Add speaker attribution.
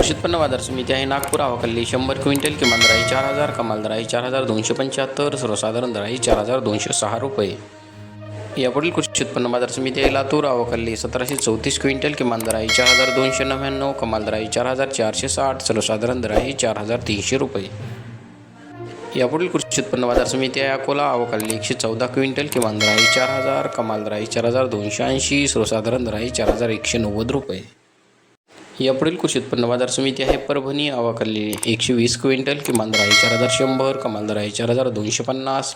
Speaker 1: कृषी उत्पन्न बाजार समिती आहे. नागपूर अवकाली शंभर क्विंटल किमान दराई चार हजार कमाल दराई चार हजार दोनशे पंच्याहत्तर सर्वसाधारण दर आहे चार हजार दोनशे सहा रुपये. यापुढील कृषी उत्पन्न बाजार समिती आहे. लातूर अवकाली सतराशे चौतीस क्विंटल किमान दर चार हजार दोनशे नव्याण्णव कमाल दराई चार हजार चारशे साठ सर्वसाधारण दर आहे चार हजार तीनशे रुपये. यापुढील कृषी उत्पन्न बाजार समिती आहे. अकोला अवकाली एकशे चौदा क्विंटल किमान दर आहे चार हजार कमाल दराई चार हजार दोनशे ऐंशी सर्वसाधारण दर आहे चार हजार एकशे नव्वद रुपये. यापुढील कृषी उत्पन्न बाजार समिती आहे. परभणी अवाकरलेली एकशे वीस क्विंटल किमान दर आहे चार हजार शंभर कमाल दर आहे चार हजार दोनशे पन्नास.